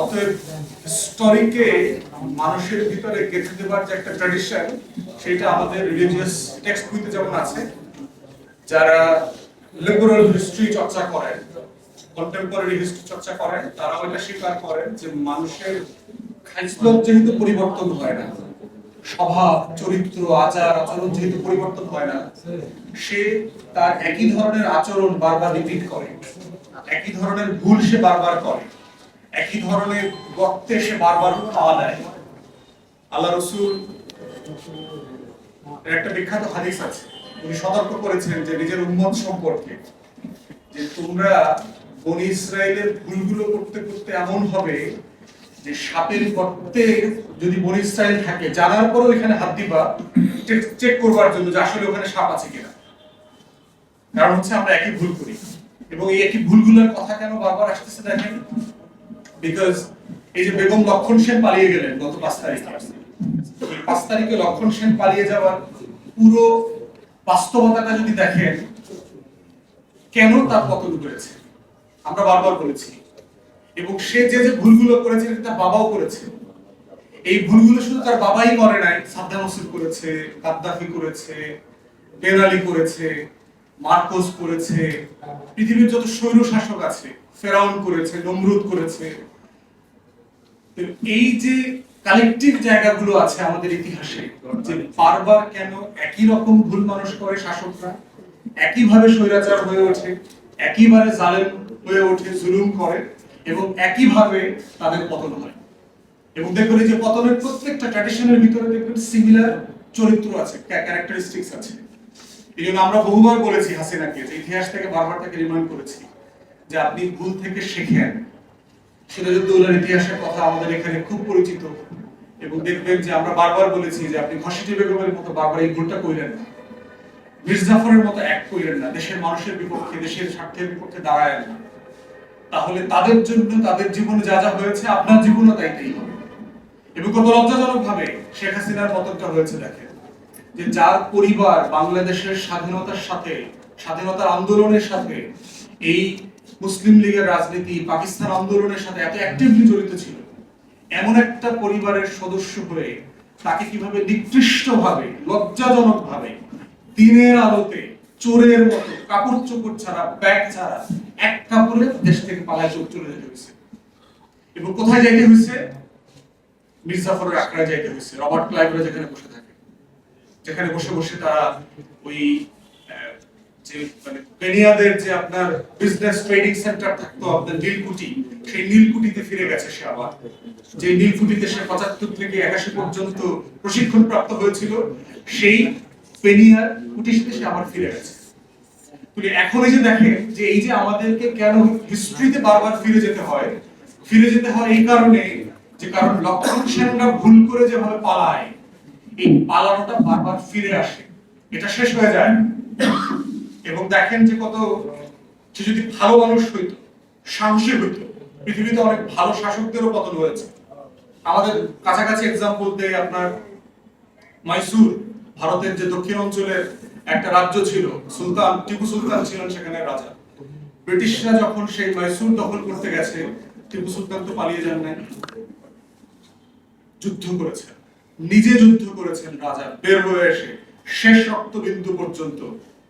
অতএব স্টোরিকে মানুষের ভিতরে গেঁথে দেবার যে একটা ট্র্যাডিশন সেটা আমাদের রিলিজিয়াস টেক্সট বইতে যেমন আছে, যারা লিবারাল হিস্ট্রি চর্চা করেন কন্টেম্পোরারি হিস্ট্রি চর্চা করেন এটা স্বীকার করেন যে মানুষের যেহেতু পরিবর্তন হয় না, স্বভাব, চরিত্র, আচার, আচরণ যেহেতু পরিবর্তন হয় না, সে তার একই ধরনের আচরণ বারবার রিপিট করে, একই ধরনের ভুল সে বারবার করে। একই ধরনের গর্তে সে বারবার পাওয়া দেয়। আল্লাহ রসুল একটা বিখ্যাত হাদিস আছে। উনি সতর্ক করেছেন যে নিজের উম্মত সম্পর্কে যে তোমরা বনি ইসরায়েলের ভুলগুলো করতে করতে এমন হবে যে সাপের গর্তে যদি বনি ইসরায়েল থাকে, জানার পরও এখানে হাত দিবা চেক করবার জন্য যে আসলে ওখানে সাপ আছে কিনা। কারণ হচ্ছে আমরা একই ভুল করি। এবং এই একই ভুলগুলোর কথা কেন বারবার আসতেছে দেখেন? বিকজ এই যে বেগম লক্ষণ সেন পালিয়ে গেলেন গত পাঁচ তারিখে। পাঁচ তারিখে লক্ষণ সেন পালিয়ে যাওয়ার পুরো বাস্তবতাটা যদি দেখেন, কেন তার পতন করেছে আমরা বারবার বলেছি। এবং সে যে যে ভুলগুলো করেছে তার বাবাও করেছে। এই ভুলগুলো শুধু তার বাবাই করে নাই, সাদ্দাম হোসেন করেছে, গাদ্দাফি করেছে, বেনালি করেছে মার্কোস করেছে, পৃথিবীর যত স্বৈর শাসক আছে, ফেরাউন করেছে, নমরুদ করেছে। এই যে কালেকটিভ জায়গাগুলো আছে আমাদের ইতিহাসে, যে বারবার কেন একই রকম ভুল মানুষ করে শাসকরা? একইভাবে স্বৈরাচার হয়ে ওঠে, একইভাবে জালেম হয়ে ওঠে, জুলুম করে, এবং একইভাবে তাদের পতন হয়। এবং দেখবেন যে পতনের প্রত্যেকটা ট্র্যাডিশনের ভিতরে দেখবেন সিমিলার চরিত্র আছে ক্যারেক্টারিস্টিক্স আছে। এই জন্য আমরা বহুবার বলেছি হাসিনাকে যে ইতিহাস থেকে বারবার তাকে রিমাইন্ড করেছি যে আপনি ভুল থেকে শেখেন। সিরাজউদ্দৌলার ইতিহাসের কথা আমাদের এখানে খুব পরিচিত এবং দেখবেন যে আমরা বারবার বলেছি যে আপনি ঘসিটি বেগমের মতো বারবার এই ভুলটা কইলেন না। মির্জাফরের মতো এক কইলেন না। দেশের মানুষের বিপক্ষে, দেশের স্বার্থের বিপক্ষে দাঁড়ায় না। তাহলে তাদের জন্য, তাদের জীবনে যা যা হয়েছে, আপনার জীবনও তাই হবে। এবং কত লজ্জাজনক ভাবে শেখ হাসিনার পতনটা হয়েছে, দেখেন। যে যার পরিবার বাংলাদেশের স্বাধীনতার সাথে, স্বাধীনতার আন্দোলনের সাথে, এই মুসলিম লীগের রাজনীতি, পাকিস্তান আন্দোলনের সাথে এত অ্যাক্টিভলি জড়িত ছিল, এমন একটা পরিবারের সদস্য হয়ে তাকে কীভাবে নিকৃষ্ট ভাবে লজ্জাজনক ভাবে দিনের আলোতে, চোরের মতো কাপড় চোপড় ছাড়া, ব্যাগ ছাড়া এক কাপড়ে দেশ থেকে পালায় চোখ চলে যেতে হয়েছে। এবং কোথায় যাইতে হয়েছে? মির্জাফরের আখড়ায় যাইতে হয়েছে, রবার্ট ক্লাইভরা যেখানে বসে থাকে। যেখানে বসে বসে তারা ওই যে মানে বেনিয়াদের যে আপনার বিজনেস ট্রেনিং সেন্টার থাকতো, আপনার নীলকুঠি, সেই নীলকুঠিতে ফিরে গেছে সে আবার। যে নীলকুঠিতে সে পঁচাত্তর থেকে একাশি পর্যন্ত প্রশিক্ষণ প্রাপ্ত হয়েছিল, সেই পেনিয়ার কুটিতে সে আবার ফিরে গেছে। এখন এই যে দেখেন যে এই যে আমাদেরকে কেন হিস্ট্রিতে বারবার ফিরে যেতে হয়, ফিরে যেতে হয় এই কারণে যে কারণ লক্ষণ সেনরা ভুল করে যেভাবে পালায় এই পালানোটা বারবার ফিরে আসে। এটা শেষ হয়ে যায়। এবং দেখেন যে কত সে যদি ভালো মানুষ সাহসী পৃথিবীতে অনেক ভালো শাসকদেরও পতন হয়েছে। আমাদের কাছাকাছি এক্সাম্পল আপনার মাইসুর ভারতের যে দক্ষিণ অঞ্চলের একটা রাজ্য ছিল, সুলতান, টিপু সুলতান ছিলেন সেখানে রাজা। ব্রিটিশরা যখন সেই মাইসুর দখল করতে গেছে, টিপু সুলতান তো পালিয়ে যান নাই। যুদ্ধ করেছেন। নিজে যুদ্ধ করেছেন রাজা। বের হয়ে এসে শেষ রক্তবিন্দু পর্যন্ত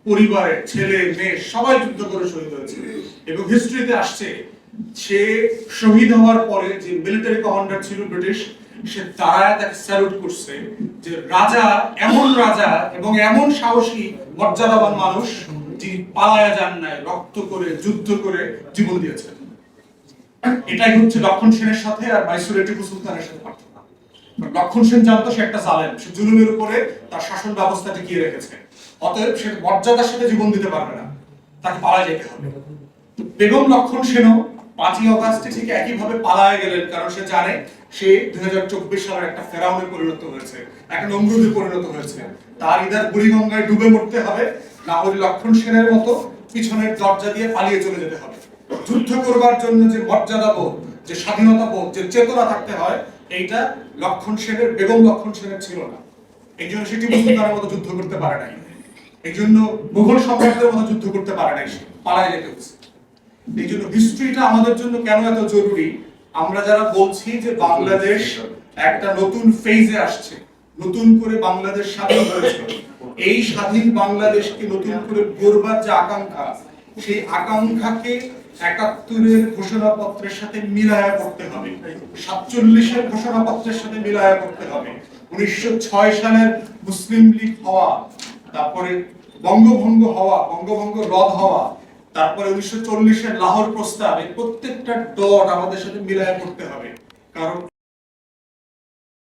পরিবারের ছেলে, মেয়ে সবাই যুদ্ধ করে শহীদ হয়েছে। এবং হিস্ট্রিতে আসছে সে শহীদ হওয়ার পরে যে মিলিটারি কমান্ডার ছিল ব্রিটিশ, সে দাঁড়ায় তাকে স্যালুট করছে যে রাজা, এমন রাজা এবং এমন সাহসী, মর্যাদাবান মানুষ যিনি পালায়া যান নাই, রক্ত করে, যুদ্ধ করে জীবন দিয়েছেন। এটাই হচ্ছে লক্ষণ সেনের সাথে আর মাইসুরের টিপু সুলতানের সাথে পার্থক্য। লক্ষণ জানতো সে একটা জালেম। সে জুলুমের উপরে তার শাসন ব্যবস্থা টিকিয়ে রেখেছে। অতএব সে মর্যাদার সাথে জীবন দিতে পারবে না। তাকে পালা যেতে হবে। বেগম লক্ষণ সেনও পাঁচই অগাস্টে ঠিক একইভাবে পালায় গেলেন, কারণ সে জানে সে দুই সালের একটা ফেরাউনে পরিণত হয়েছে, একটা নমরুদে পরিণত হয়েছে। তার ইদার বুড়িগঙ্গায় ডুবে মরতে হবে, না হলে লক্ষণ সেনের মতো পিছনের দরজা দিয়ে পালিয়ে চলে যেতে হবে। যুদ্ধ করবার জন্য যে মর্যাদা বোধ যে স্বাধীনতা বোধ যে চেতনা থাকতে হয়, এইটা লক্ষণ সেনের, বেগম লক্ষণ সেনের ছিল না। এই জন্য সেটি মুসলমানের মতো যুদ্ধ করতে পারে নাই। এই জন্য মুঘল সম্রাটদের মতো যুদ্ধ করতে পারে নাই সে, পালায় যেতে হয়েছে এই জন্য হিস্ট্রিটা আমাদের জন্য কেন এত জরুরি? আমরা যারা বলছি যে বাংলাদেশ একটা নতুন ফেজে আসছে, নতুন করে বাংলাদেশ স্বাধীন হয়েছে, এই স্বাধীন বাংলাদেশকে নতুন করে গড়বার যে আকাঙ্ক্ষা, সেই আকাঙ্ক্ষাকে একাত্তরের ঘোষণাপত্রের সাথে মিলায়া করতে হবে। সাতচল্লিশের ঘোষণাপত্রের সাথে মিলায়া করতে হবে। উনিশশো ছয় সালের মুসলিম লীগ হওয়া, তারপরে বঙ্গভঙ্গ হওয়া, বঙ্গভঙ্গ রদ হওয়া, তারপরে উনিশশো চল্লিশের লাহোর প্রস্তাব, এই প্রত্যেকটা ডট আমাদের সাথে মিলায়া করতে হবে। কারণ